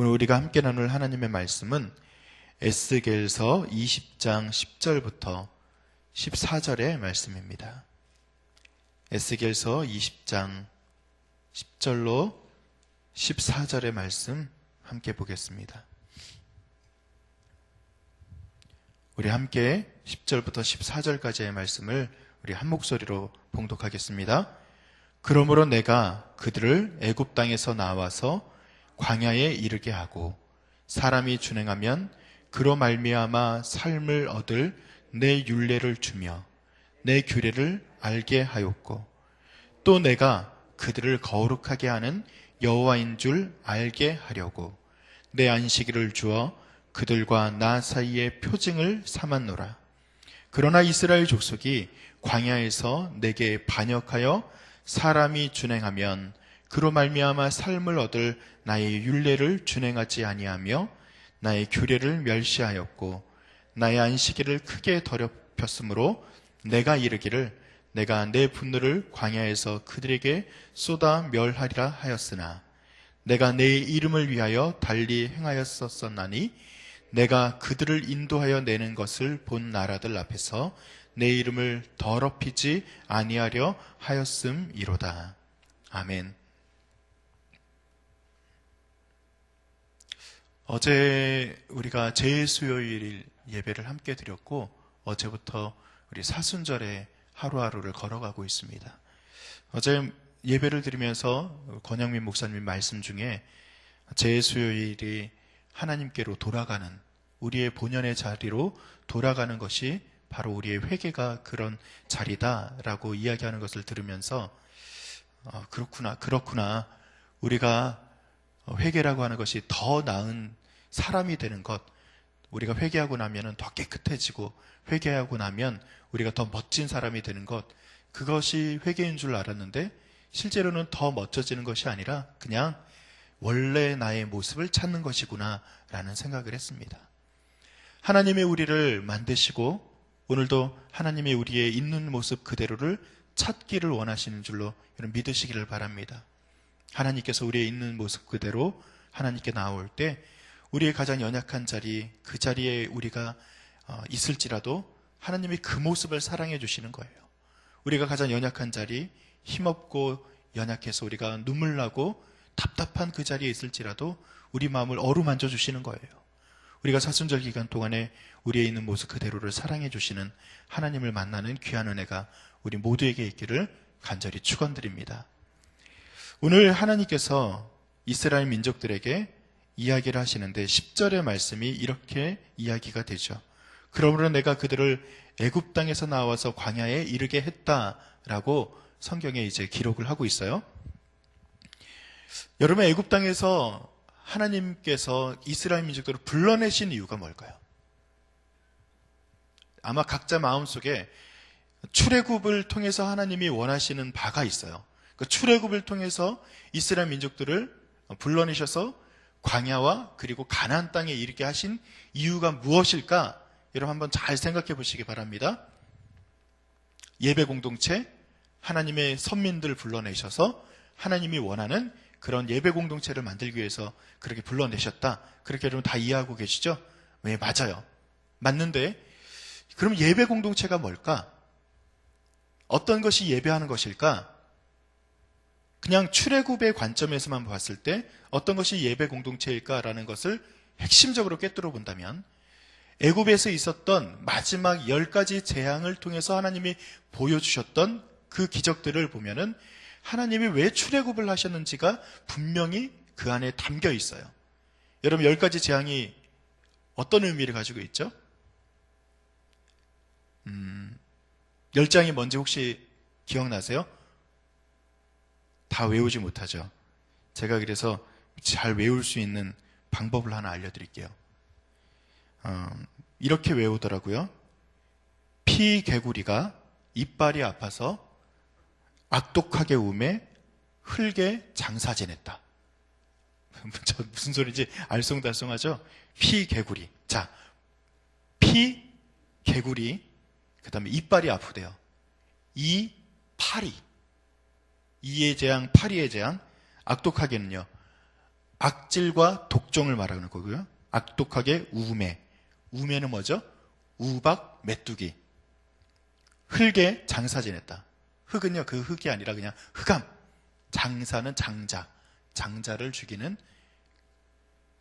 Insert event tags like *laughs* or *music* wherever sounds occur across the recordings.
오늘 우리가 함께 나눌 하나님의 말씀은 에스겔서 20장 10절부터 14절의 말씀입니다. 에스겔서 20장 10절로 14절의 말씀 함께 보겠습니다. 우리 함께 10절부터 14절까지의 말씀을 우리 한 목소리로 봉독하겠습니다. 그러므로 내가 그들을 애굽 땅에서 나와서 광야에 이르게 하고 사람이 준행하면 그로 말미암아 삶을 얻을 내 윤례를 주며 내 규례를 알게 하였고 또 내가 그들을 거룩하게 하는 여호와인 줄 알게 하려고 내 안식일을 주어 그들과 나 사이의 표징을 삼았노라. 그러나 이스라엘 족속이 광야에서 내게 반역하여 사람이 준행하면 그로 말미암아 삶을 얻을 나의 윤례를 준행하지 아니하며 나의 규례를 멸시하였고 나의 안식일을 크게 더럽혔으므로 내가 이르기를 내가 내 분노를 광야에서 그들에게 쏟아 멸하리라 하였으나 내가 내 이름을 위하여 달리 행하였었나니 내가 그들을 인도하여 내는 것을 본 나라들 앞에서 내 이름을 더럽히지 아니하려 하였음이로다. 아멘. 어제 우리가 제수요일 예배를 함께 드렸고 어제부터 우리 사순절에 하루하루를 걸어가고 있습니다. 어제 예배를 드리면서 권영민 목사님 말씀 중에 제수요일이 하나님께로 돌아가는 우리의 본연의 자리로 돌아가는 것이 바로 우리의 회개가 그런 자리다라고 이야기하는 것을 들으면서 어, 그렇구나 그렇구나 우리가 회개라고 하는 것이 더 나은 사람이 되는 것, 우리가 회개하고 나면 더 깨끗해지고 회개하고 나면 우리가 더 멋진 사람이 되는 것, 그것이 회개인 줄 알았는데 실제로는 더 멋져지는 것이 아니라 그냥 원래 나의 모습을 찾는 것이구나 라는 생각을 했습니다. 하나님의 우리를 만드시고 오늘도 하나님의 우리의 있는 모습 그대로를 찾기를 원하시는 줄로 여러분 믿으시기를 바랍니다. 하나님께서 우리의 있는 모습 그대로 하나님께 나올 때 우리의 가장 연약한 자리, 그 자리에 우리가 어, 있을지라도 하나님이 그 모습을 사랑해 주시는 거예요. 우리가 가장 연약한 자리, 힘없고 연약해서 우리가 눈물 나고 답답한 그 자리에 있을지라도 우리 마음을 어루만져 주시는 거예요. 우리가 사순절 기간 동안에 우리의 있는 모습 그대로를 사랑해 주시는 하나님을 만나는 귀한 은혜가 우리 모두에게 있기를 간절히 축원드립니다. 오늘 하나님께서 이스라엘 민족들에게 이야기를 하시는데 10절의 말씀이 이렇게 이야기가 되죠. 그러므로 내가 그들을 애굽 땅에서 나와서 광야에 이르게 했다라고 성경에 이제 기록을 하고 있어요. 여러분 애굽 땅에서 하나님께서 이스라엘 민족들을 불러내신 이유가 뭘까요? 아마 각자 마음속에 출애굽을 통해서 하나님이 원하시는 바가 있어요. 그 출애굽을 통해서 이스라엘 민족들을 불러내셔서 광야와 그리고 가나안 땅에 이르게 하신 이유가 무엇일까? 여러분 한번 잘 생각해 보시기 바랍니다. 예배 공동체 하나님의 선민들 불러내셔서 하나님이 원하는 그런 예배 공동체를 만들기 위해서 그렇게 불러내셨다. 그렇게 여러분 다 이해하고 계시죠? 왜 맞아요. 맞는데 그럼 예배 공동체가 뭘까? 어떤 것이 예배하는 것일까? 그냥 출애굽의 관점에서만 봤을 때 어떤 것이 예배 공동체일까라는 것을 핵심적으로 꿰뚫어 본다면 애굽에서 있었던 마지막 열 가지 재앙을 통해서 하나님이 보여주셨던 그 기적들을 보면은 하나님이 왜 출애굽을 하셨는지가 분명히 그 안에 담겨 있어요. 여러분 열 가지 재앙이 어떤 의미를 가지고 있죠? 음, 열 장이 뭔지 혹시 기억나세요? 다 외우지 못하죠. 제가 그래서 잘 외울 수 있는 방법을 하나 알려드릴게요. 어, 이렇게 외우더라고요. 피 개구리가 이빨이 아파서 악독하게 우매 흙에 장사 지냈다. *laughs* 무슨 소리인지 알쏭달쏭하죠? 피 개구리. 자, 피 개구리. 그 다음에 이빨이 아프대요. 이 파리. 이의 재앙, 파리의 재앙, 악독하게는요. 악질과 독종을 말하는 거고요. 악독하게 우매. 우매는 뭐죠? 우박 메뚜기. 흙에 장사 지냈다. 흙은요, 그 흙이 아니라 그냥 흑암. 장사는 장자. 장자를 죽이는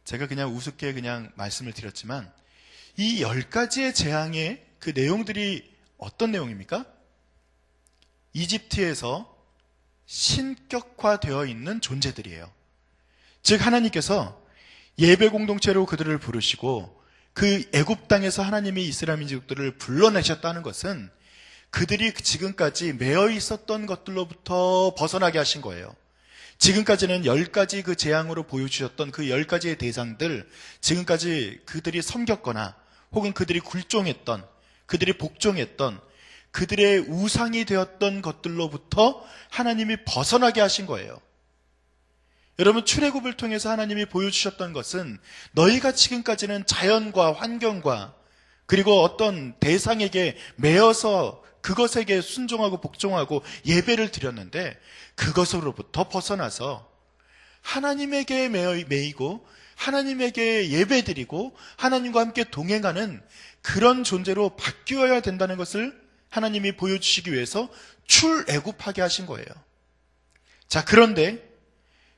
제가 그냥 우습게 그냥 말씀을 드렸지만 이 열 가지의 재앙의 그 내용들이 어떤 내용입니까? 이집트에서 신격화되어 있는 존재들이에요. 즉 하나님께서 예배 공동체로 그들을 부르시고 그 애굽 땅에서 하나님이 이스라엘 민족들을 불러내셨다는 것은 그들이 지금까지 매여 있었던 것들로부터 벗어나게 하신 거예요. 지금까지는 열 가지 그 재앙으로 보여주셨던 그 열 가지의 대상들, 지금까지 그들이 섬겼거나 혹은 그들이 굴종했던, 그들이 복종했던, 그들의 우상이 되었던 것들로부터 하나님이 벗어나게 하신 거예요. 여러분 출애굽을 통해서 하나님이 보여주셨던 것은 너희가 지금까지는 자연과 환경과 그리고 어떤 대상에게 매여서 그것에게 순종하고 복종하고 예배를 드렸는데 그것으로부터 벗어나서 하나님에게 매이고 하나님에게 예배드리고 하나님과 함께 동행하는 그런 존재로 바뀌어야 된다는 것을 하나님이 보여주시기 위해서 출애굽하게 하신 거예요. 자, 그런데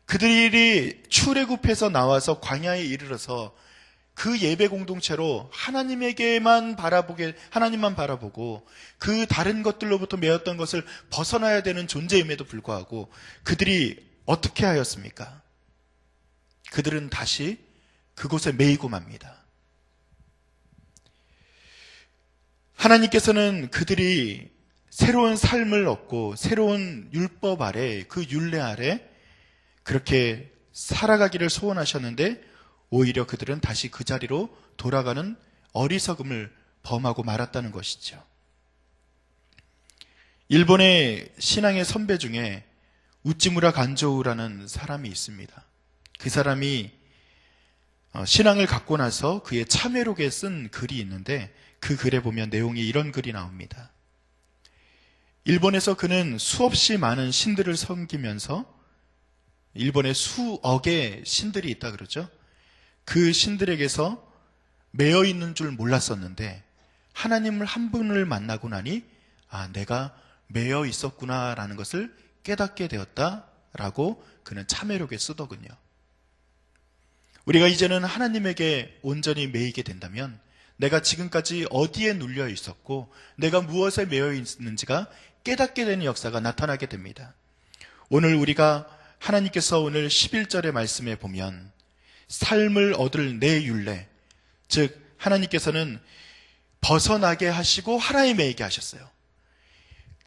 그들이 출애굽해서 나와서 광야에 이르러서 그 예배 공동체로 하나님에게만 바라보게 하나님만 바라보고 그 다른 것들로부터 매었던 것을 벗어나야 되는 존재임에도 불구하고 그들이 어떻게 하였습니까? 그들은 다시 그곳에 매이고 맙니다. 하나님께서는 그들이 새로운 삶을 얻고 새로운 율법 아래 그 율례 아래 그렇게 살아가기를 소원하셨는데 오히려 그들은 다시 그 자리로 돌아가는 어리석음을 범하고 말았다는 것이죠. 일본의 신앙의 선배 중에 우찌무라 간조우라는 사람이 있습니다. 그 사람이 어, 신앙을 갖고 나서 그의 참회록에 쓴 글이 있는데 그 글에 보면 내용이 이런 글이 나옵니다. 일본에서 그는 수없이 많은 신들을 섬기면서 일본에 수억의 신들이 있다 그러죠. 그 신들에게서 매여 있는 줄 몰랐었는데 하나님을 한 분을 만나고 나니 아 내가 매여 있었구나라는 것을 깨닫게 되었다라고 그는 참회록에 쓰더군요. 우리가 이제는 하나님에게 온전히 매이게 된다면 내가 지금까지 어디에 눌려 있었고 내가 무엇에 매여 있는지가 깨닫게 되는 역사가 나타나게 됩니다. 오늘 우리가 하나님께서 오늘 11절의 말씀에 보면 삶을 얻을 내 율례, 즉 하나님께서는 벗어나게 하시고 하나에 매이게 하셨어요.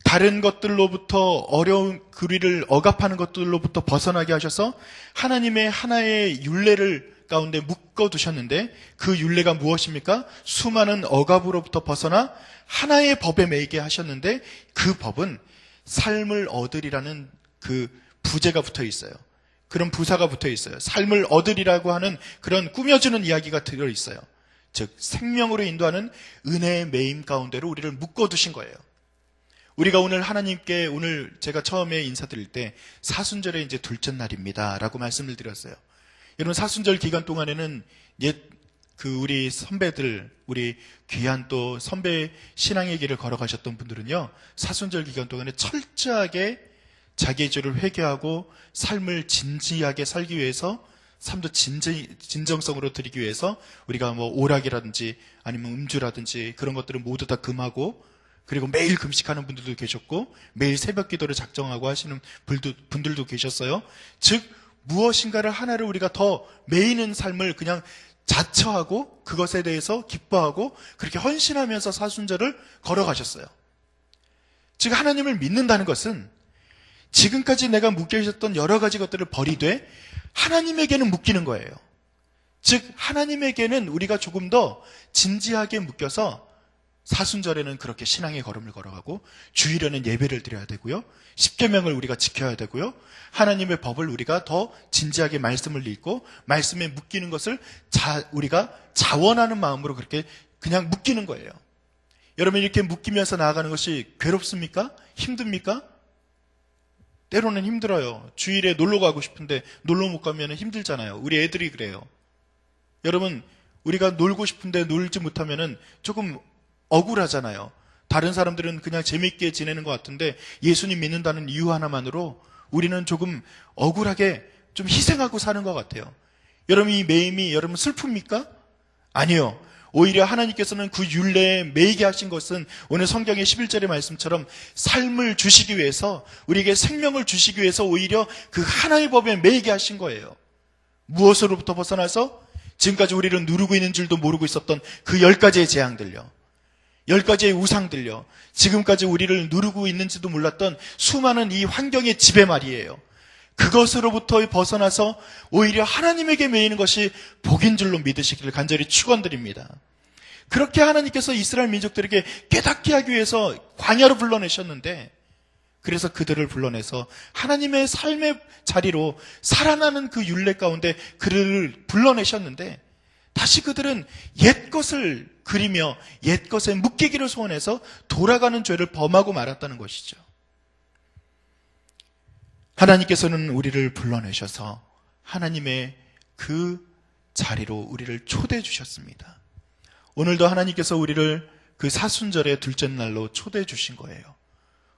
다른 것들로부터 어려운 그리를 억압하는 것들로부터 벗어나게 하셔서 하나님의 하나의 율례를 가운데 묶어 두셨는데 그 율례가 무엇입니까? 수많은 억압으로부터 벗어나 하나의 법에 매이게 하셨는데 그 법은 삶을 얻으리라는 그 부제가 붙어 있어요. 그런 부사가 붙어 있어요. 삶을 얻으리라고 하는 그런 꾸며주는 이야기가 들어 있어요. 즉 생명으로 인도하는 은혜의 매임 가운데로 우리를 묶어 두신 거예요. 우리가 오늘 하나님께 오늘 제가 처음에 인사드릴 때 사순절에 이제 둘째 날입니다라고 말씀을 드렸어요. 여러분 사순절 기간 동안에는 옛 그 우리 선배들 우리 귀한 또 선배 신앙의 길을 걸어가셨던 분들은요 사순절 기간 동안에 철저하게 자기의 죄를 회개하고 삶을 진지하게 살기 위해서 삶도 진정, 진정성으로 드리기 위해서 우리가 뭐 오락이라든지 아니면 음주라든지 그런 것들을 모두 다 금하고 그리고 매일 금식하는 분들도 계셨고 매일 새벽 기도를 작정하고 하시는 분들도 계셨어요. 즉 무엇인가를 하나를 우리가 더 매이는 삶을 그냥 자처하고 그것에 대해서 기뻐하고 그렇게 헌신하면서 사순절을 걸어가셨어요. 즉 하나님을 믿는다는 것은 지금까지 내가 묶여 있었던 여러 가지 것들을 버리되 하나님에게는 묶이는 거예요. 즉 하나님에게는 우리가 조금 더 진지하게 묶여서 사순절에는 그렇게 신앙의 걸음을 걸어가고 주일에는 예배를 드려야 되고요. 십계명을 우리가 지켜야 되고요. 하나님의 법을 우리가 더 진지하게 말씀을 읽고 말씀에 묶이는 것을 자, 우리가 자원하는 마음으로 그렇게 그냥 묶이는 거예요. 여러분 이렇게 묶이면서 나아가는 것이 괴롭습니까? 힘듭니까? 때로는 힘들어요. 주일에 놀러 가고 싶은데 놀러 못 가면 힘들잖아요. 우리 애들이 그래요. 여러분, 우리가 놀고 싶은데 놀지 못하면 조금 억울하잖아요. 다른 사람들은 그냥 재밌게 지내는 것 같은데 예수님 믿는다는 이유 하나만으로 우리는 조금 억울하게 좀 희생하고 사는 것 같아요. 여러분 이 매임이 여러분 슬픕니까? 아니요. 오히려 하나님께서는 그 율례에 매이게 하신 것은 오늘 성경의 11절의 말씀처럼 삶을 주시기 위해서 우리에게 생명을 주시기 위해서 오히려 그 하나의 법에 매이게 하신 거예요. 무엇으로부터 벗어나서 지금까지 우리를 누르고 있는 줄도 모르고 있었던 그 열 가지의 재앙들요. 열 가지의 우상들요. 지금까지 우리를 누르고 있는지도 몰랐던 수많은 이 환경의 지배 말이에요. 그것으로부터 벗어나서 오히려 하나님에게 매이는 것이 복인 줄로 믿으시기를 간절히 축원드립니다. 그렇게 하나님께서 이스라엘 민족들에게 깨닫게 하기 위해서 광야로 불러내셨는데 그래서 그들을 불러내서 하나님의 삶의 자리로 살아나는 그 율례 가운데 그들을 불러내셨는데 다시 그들은 옛 것을 그리며 옛 것에 묶이기를 소원해서 돌아가는 죄를 범하고 말았다는 것이죠. 하나님께서는 우리를 불러내셔서 하나님의 그 자리로 우리를 초대해 주셨습니다. 오늘도 하나님께서 우리를 그 사순절의 둘째 날로 초대해 주신 거예요.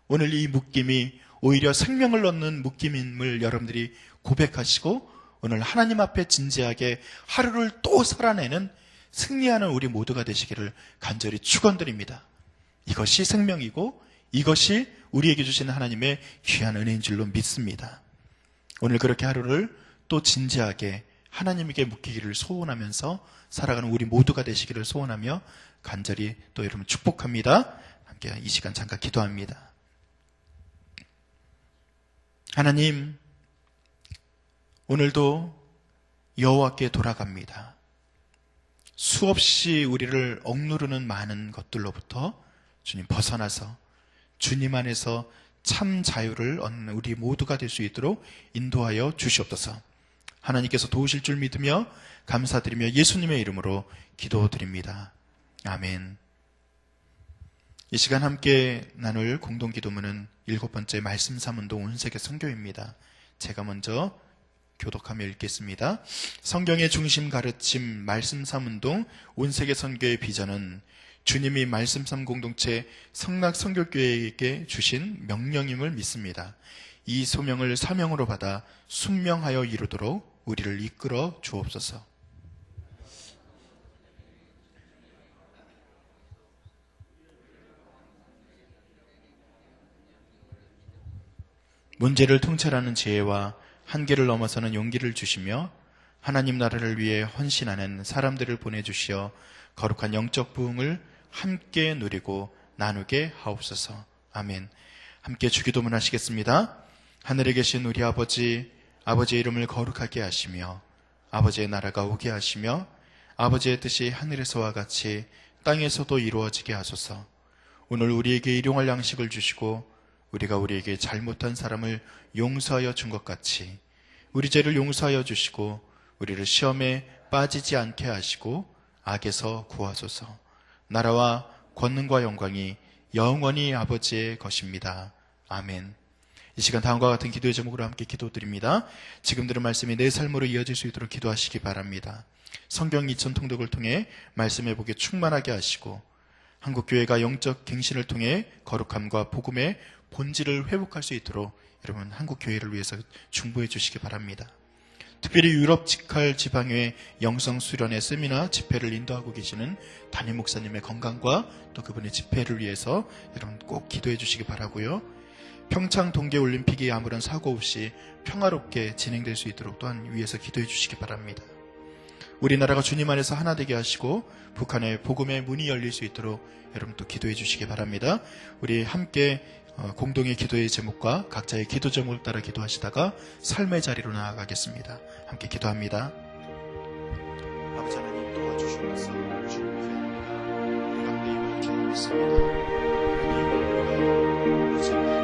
오늘 이 묶임이 오히려 생명을 얻는 묶임임을 여러분들이 고백하시고 오늘 하나님 앞에 진지하게 하루를 또 살아내는 승리하는 우리 모두가 되시기를 간절히 축원드립니다. 이것이 생명이고 이것이 우리에게 주시는 하나님의 귀한 은혜인 줄로 믿습니다. 오늘 그렇게 하루를 또 진지하게 하나님에게 묶이기를 소원하면서 살아가는 우리 모두가 되시기를 소원하며 간절히 또 여러분 축복합니다. 함께 이 시간 잠깐 기도합니다. 하나님, 오늘도 여호와께 돌아갑니다. 수없이 우리를 억누르는 많은 것들로부터 주님 벗어나서 주님 안에서 참 자유를 얻는 우리 모두가 될 수 있도록 인도하여 주시옵소서. 하나님께서 도우실 줄 믿으며 감사드리며 예수님의 이름으로 기도드립니다. 아멘. 이 시간 함께 나눌 공동 기도문은 일곱 번째 말씀 사문동 온세계 선교입니다. 제가 먼저 교독하며 읽겠습니다. 성경의 중심 가르침 말씀 사문동 온세계 선교의 비전은 주님이 말씀 삼 공동체 성낙 선교교회에게 주신 명령임을 믿습니다. 이 소명을 사명으로 받아 순명하여 이루도록 우리를 이끌어 주옵소서. 문제를 통찰하는 지혜와 한계를 넘어서는 용기를 주시며 하나님 나라를 위해 헌신하는 사람들을 보내주시어 거룩한 영적 부흥을 함께 누리고 나누게 하옵소서. 아멘. 함께 주기도문 하시겠습니다. 하늘에 계신 우리 아버지, 아버지의 이름을 거룩하게 하시며 아버지의 나라가 오게 하시며 아버지의 뜻이 하늘에서와 같이 땅에서도 이루어지게 하소서. 오늘 우리에게 일용할 양식을 주시고 우리가 우리에게 잘못한 사람을 용서하여 준 것 같이 우리 죄를 용서하여 주시고 우리를 시험에 빠지지 않게 하시고 악에서 구하소서. 나라와 권능과 영광이 영원히 아버지의 것입니다. 아멘. 이 시간 다음과 같은 기도의 제목으로 함께 기도드립니다. 지금 들은 말씀이 내 삶으로 이어질 수 있도록 기도하시기 바랍니다. 성경 2천 통독을 통해 말씀의 복에 충만하게 하시고 한국교회가 영적 갱신을 통해 거룩함과 복음의 본질을 회복할 수 있도록 여러분 한국 교회를 위해서 중보해 주시기 바랍니다. 특별히 유럽 직할 지방의 영성 수련회 세미나 집회를 인도하고 계시는 담임 목사님의 건강과 또 그분의 집회를 위해서 여러분 꼭 기도해 주시기 바라고요. 평창 동계 올림픽이 아무런 사고 없이 평화롭게 진행될 수 있도록 또한 위해서 기도해 주시기 바랍니다. 우리나라가 주님 안에서 하나 되게 하시고 북한의 복음의 문이 열릴 수 있도록 여러분 또 기도해 주시기 바랍니다. 우리 함께 어, 공동의 기도의 제목과 각자의 기도 제목을 따라 기도하시다가 삶의 자리로 나아가겠습니다. 함께 기도합니다. 아버지 하나님 도와주시옵소서 주님 기도합니다. 우리 가운데 임하시옵습니다. 하나님 우리가 오직